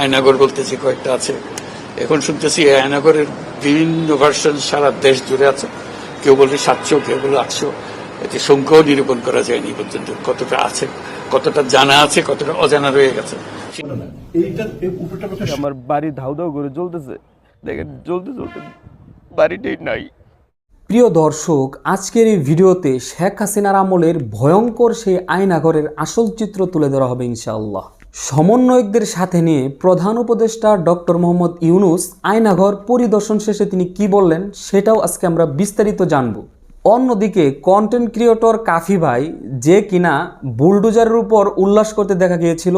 আয়নাগর বলতেছি কয়েকটা আছে। এখন শুনতেছি এই আয়নাগরের বিভিন্ন ভার্সন সারা দেশ জুড়ে আছে। কেউ বলে সাতশো কেউ বলে আটশো। এতে সংখ্যাও নিরূপণ করা যায়নি পর্যন্ত। কতটা আছে কতটা জানা আছে কতটা অজানা রয়ে গেছে। এইটা এই উপরটা কথা আমার বাড়ি ধাউ ধাউ করে জ্বলতেছে। দেখেন জ্বলতে জ্বলতে বাড়িটাই নাই। প্রিয় দর্শক আজকের এই ভিডিওতে শেখ হাসিনার আমলের ভয়ঙ্কর সেই আয়নাঘরের আসল চিত্র তুলে ধরা হবে ইনশাআল্লাহ। সমন্বয়কদের সাথে নিয়ে প্রধান উপদেষ্টা ডক্টর মোহাম্মদ ইউনুস আয়নাঘর পরিদর্শন শেষে তিনি কি বললেন সেটাও আজকে আমরা বিস্তারিত জানব। অন্যদিকে কন্টেন্ট ক্রিয়েটর কাফি ভাই যে কিনা বুলডোজারের উপর উল্লাস করতে দেখা গিয়েছিল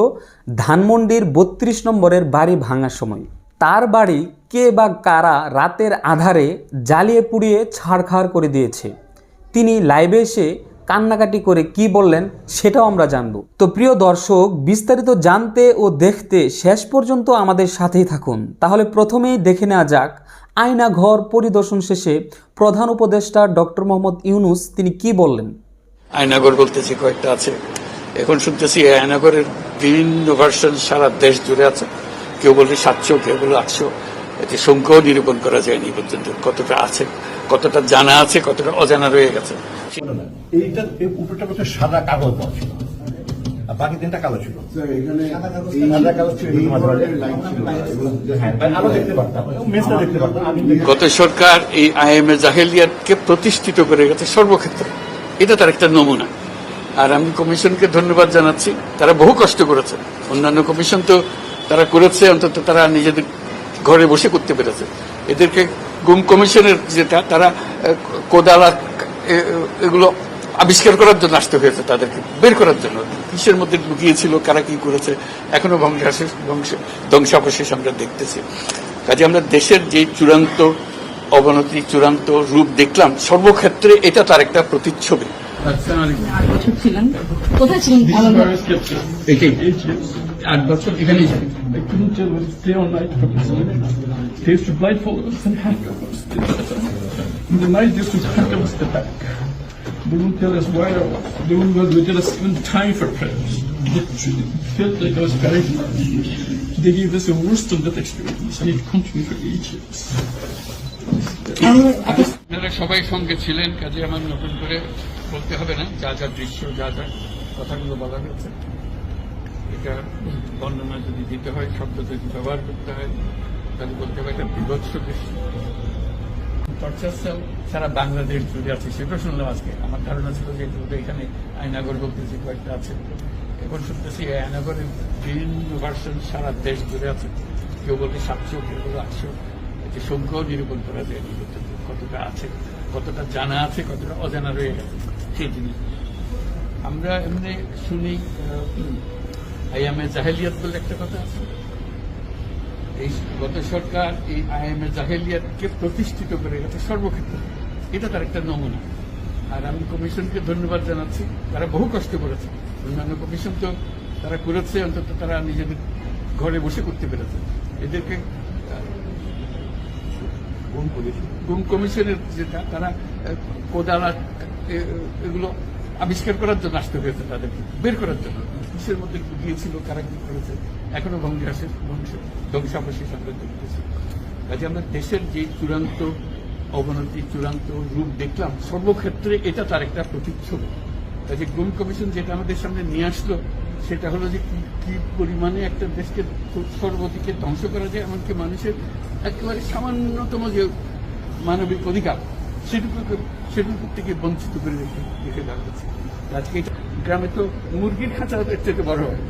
ধানমন্ডির বত্রিশ নম্বরের বাড়ি ভাঙার সময়। তার বাড়ি কে বা কারা রাতের আধারে জ্বালিয়ে পুড়িয়ে ছাড়খাড় করে দিয়েছে। তিনি লাইভে এসে কান্নাকাটি করে কি বললেন সেটাও আমরা জানব। তো প্রিয় দর্শক, বিস্তারিত জানতে ও দেখতে শেষ পর্যন্ত আমাদের সাথেই থাকুন। তাহলে প্রথমেই দেখে নেওয়া যাক আয়না ঘর পরিদর্শন শেষে প্রধান উপদেষ্টা ডক্টর মোহাম্মদ ইউনুস তিনি কি বললেন? আয়নাগর বলতেছি কয়েকটা আছে। এখন শুনতেছি আয়নাগরের বিভিন্ন ভার্সন সারা দেশ জুড়ে আছে। কেউ বলে সাতশো, কেউ বলে আটশো। এতে সংখ্যাও নিরূপণ করা যায়নি এই পর্যন্ত। কতটা আছে কতটা জানা আছে কতটা অজানা রয়ে গেছে। এইটা এই উপরটা সাদা কাগজ ছিল আর বাকি তিনটা কালো ছিল। গত সরকার এই আইএমএ জাহেলিয়াতকে প্রতিষ্ঠিত করে গেছে সর্বক্ষেত্রে। এটা তার একটা নমুনা। আর আমি কমিশনকে ধন্যবাদ জানাচ্ছি। তারা বহু কষ্ট করেছে। অন্যান্য কমিশন তো তারা করেছে অন্তত তারা নিজেদের ঘরে বসে করতে পেরেছে। এদেরকে গুম কমিশনের যেটা তারা কোদালা এগুলো আবিষ্কার করার জন্য আসতে হয়েছে তাদেরকে বের করার জন্য। কিসের মধ্যে ঢুকিয়েছিল কারা কি করেছে এখনও ধ্বংসাবশেষ ধ্বংস- ধ্বংসাবশেষ আমরা দেখতেছি। কাজে আমরা দেশের যে চূড়ান্ত অবনতি চূড়ান্ত রূপ দেখলাম সর্বক্ষেত্রে এটা তার একটা প্রতিচ্ছবি। আট কোথায় ছিলেন? আলাদা এটাই আট বছর এখানেই ছিলেন I couldn't deal with day or. They us and handcuff us. The night, to handcuff us the back. They wouldn't tell us why or what. They wouldn't they tell us even time for prayers. Literally, it felt like I was buried. They gave us the worst of that experience, and it continued for eight. আপনারা সবাই সঙ্গে ছিলেন কাজে আমার নতুন করে বলতে হবে না যা যা দৃশ্য যা যা কথাগুলো বলা হয়েছে এটা বর্ণনা যদি দিতে হয়, শব্দ যদি ব্যবহার করতে হয়, তাহলে বলতে হবে একটা বিভৎস সেল সারা বাংলাদেশ জুড়ে আছে। সেটা শুনলাম আজকে। আমার ধারণা ছিল যে এখানে আয়নাগর বলতেছি, কয়েকটা আছে। এখন শুনতেছি আয়নাগরের বিভিন্ন ভার্সন সারা দেশ জুড়ে আছে। কেউ বলে সাতশো, কেউ বলে আটশো। এতে সংখ্যাও নিরূপণ করা যায় কতটা আছে, কতটা জানা আছে, কতটা অজানা রয়ে গেছে। সেই জিনিস। আমরা এমনি শুনি আইএমএ জাহেলিয়াত বলে একটা কথা আছে। এই গত সরকার এই আইএমএ জাহেলিয়াতকে প্রতিষ্ঠিত করে গেছে সর্বক্ষেত্রে। এটা তার একটা নমুনা। আর আমি কমিশনকে ধন্যবাদ জানাচ্ছি। তারা বহু কষ্ট করেছে। অন্যান্য কমিশন তো তারা করেছে অন্তত তারা নিজেদের ঘরে বসে করতে পেরেছে। এদেরকে গুম কমিশনের যেটা তারা কোদালা এগুলো আবিষ্কার করার জন্য আসতে হয়েছে তাদেরকে বের করার জন্য। কিসের মধ্যে গিয়েছিল, কারা কি করেছে, এখনও ধ্বংসাবশেষ ধ্বংস ধ্বংসাবশেষ আমরা দেখতেছি। কাজে আমরা দেশের যে চূড়ান্ত অবনতি, চূড়ান্ত রূপ দেখলাম, সর্বক্ষেত্রে এটা তার একটা প্রতিচ্ছবি। কাজে গুম কমিশন যেটা আমাদের সামনে নিয়ে আসলো, সেটা হলো যে কি কি পরিমাণে একটা দেশকে সর্বদিকে ধ্বংস করা যায়, এমনকি মানুষের একেবারে সামান্যতম যে মানবিক অধিকার, সেটুকু সেটুকু থেকে বঞ্চিত করে রেখে রেখে দেওয়া হচ্ছে। আজকে এটা গ্রামে তো মুরগির খাঁচা এর থেকে বড়। হয়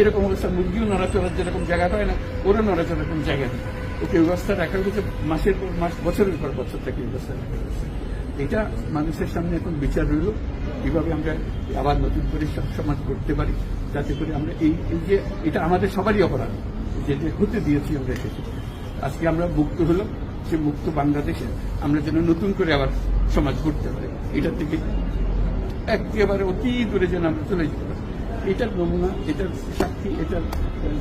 এরকম অবস্থা, মুরগিও নড়াচড়ার যেরকম জায়গা পায় না ওরা নড়াচড়ার কোনো জায়গা নেই। ওকে ব্যবস্থা রাখা হয়েছে মাসের পর মাস, বছরের পর বছর থেকে ব্যবস্থা রাখা হয়েছে এটা মানুষের সামনে এখন বিচার রইল। কীভাবে আমরা আবার নতুন করে সব সমাজ করতে পারি, যাতে করে আমরা এই যে এটা আমাদের সবারই অপরাধ যেটা হতে দিয়েছি আমরা এসেছি আজকে আমরা মুক্ত হলাম, সে মুক্ত বাংলাদেশে আমরা যেন নতুন করে আবার সমাজ করতে পারি। এটার থেকে একেবারে অতি দূরে যেন আমরা চলে যেতে পারি। এটার নমুনা এটার সাক্ষী এটার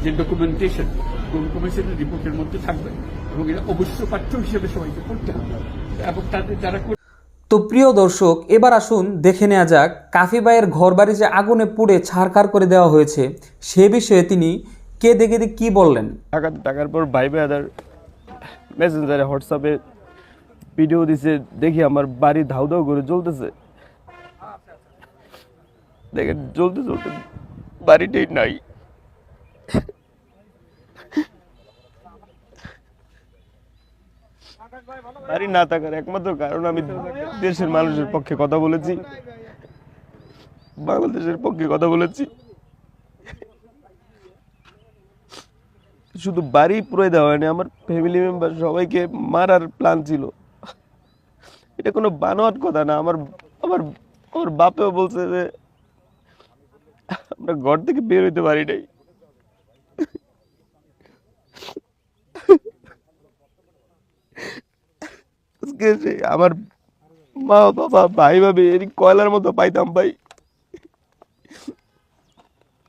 যে ডকুমেন্টেশন কোন কমিশনের রিপোর্টের মধ্যে থাকবে এবং এটা অবশ্য পাঠ্য হিসেবে সবাইকে পড়তে হবে। এবং তাদের যারা তো প্রিয় দর্শক এবার আসুন দেখে নেওয়া যাক কাফি ভাইয়ের ঘরবাড়ি যে আগুনে পুড়ে ছাড়খাড় করে দেওয়া হয়েছে সে বিষয়ে তিনি কে দেখে দেখে কি বললেন? টাকা টাকার পর ভাই ভাইয়াদের মেসেঞ্জারে হোয়াটসঅ্যাপে ভিডিও দিছে দেখি আমার বাড়ি ধাউ ধাউ করে জ্বলতেছে। দেখেন জ্বলতে জ্বলতে বাড়িটাই নাই। বাড়ি না থাকার একমাত্র কারণ আমি দেশের মানুষের পক্ষে কথা বলেছি। বাংলাদেশের পক্ষে কথা বলেছি। শুধু বাড়ি পুরো দেওয়া হয়নি আমার ফ্যামিলি মেম্বার সবাইকে মারার প্ল্যান ছিল। এটা কোনো বানোয়াট কথা না আমার আমার আমার বাপেও বলছে যে আমরা ঘর থেকে বের হইতে পারি নাই। আমার মা, বাবা, ভাই, ভাবি এরই কয়লার মতো পাইতাম ভাই।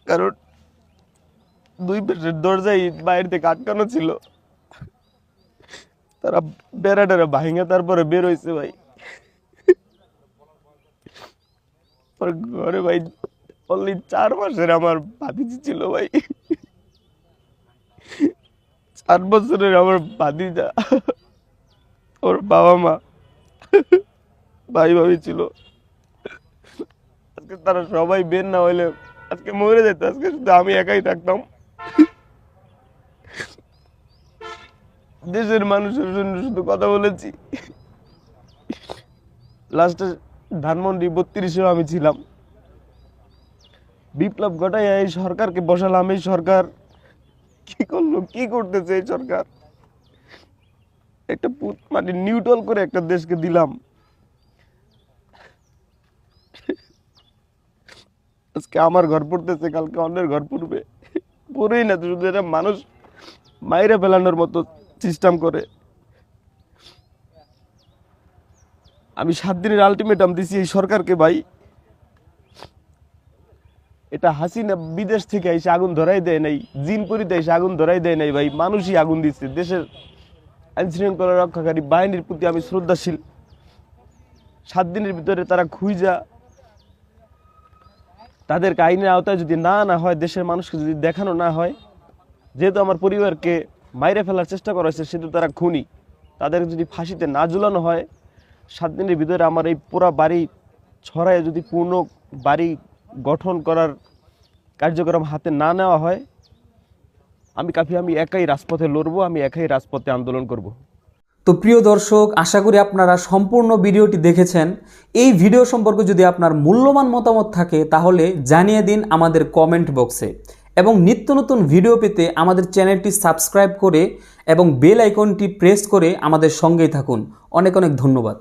কারণ দুই পাশের দরজায় বাইরে থেকে আটকানো ছিল। তারা বেড়া টেরা ভাঙে তারপরে বের হয়েছে ভাই। ঘরে ভাই অনলি চার মাসের আমার ভাতিজি ছিল ভাই। চার বছরের আমার ভাতিজা। ওর বাবা মা। ভাই ভাবি ছিল। আজকে তারা সবাই বের না হইলে আজকে মরে যেত, আজকে শুধু আমি একাই থাকতাম। দেশের মানুষের জন্য শুধু কথা বলেছি। লাস্টে ধানমন্ডি বত্রিশেও আমি ছিলাম। বিপ্লব ঘটাই এই সরকারকে বসালাম, এই সরকার কি করল, কি করতেছে এই সরকার? একটা মানে নিউট্রাল করে একটা দেশকে দিলাম। আজকে আমার ঘর পড়তেছে, কালকে অন্যের ঘর পড়বে। পড়েই না, শুধু এটা মানুষ মাইরে ফেলানোর মতো সিস্টেম করে। আমি সাত দিনের আলটিমেটাম দিছি এই সরকারকে ভাই। এটা হাসিনা বিদেশ থেকে এসে আগুন ধরাই দেয় নাই জিনপুরিতে এসে আগুন ধরাই দেয় নাই ভাই, মানুষই আগুন দিচ্ছে। দেশের আইন শৃঙ্খলা রক্ষাকারী বাহিনীর প্রতি আমি শ্রদ্ধাশীল। সাত দিনের ভিতরে তারা খুঁজা তাদেরকে আইনের আওতায় যদি না না হয়, দেশের মানুষকে যদি দেখানো না হয়, যেহেতু আমার পরিবারকে মাইরে ফেলার চেষ্টা করা হয়েছে, সেহেতু তারা খুনি। তাদের যদি ফাঁসিতে না ঝুলানো হয়, সাত দিনের ভিতরে আমার এই পুরা বাড়ি ছড়ায় যদি পূর্ণ বাড়ি গঠন করার কার্যক্রম হাতে না নেওয়া হয়, আমি কাফি, আমি একাই রাজপথে লড়বো, আমি একাই রাজপথে আন্দোলন করব। তো প্রিয় দর্শক, আশা করি আপনারা সম্পূর্ণ ভিডিওটি দেখেছেন। এই ভিডিও সম্পর্কে যদি আপনার মূল্যবান মতামত থাকে, তাহলে জানিয়ে দিন আমাদের কমেন্ট বক্সে এবং নিত্য নতুন ভিডিও পেতে আমাদের চ্যানেলটি সাবস্ক্রাইব করে এবং বেল আইকনটি প্রেস করে আমাদের সঙ্গেই থাকুন। অনেক অনেক ধন্যবাদ।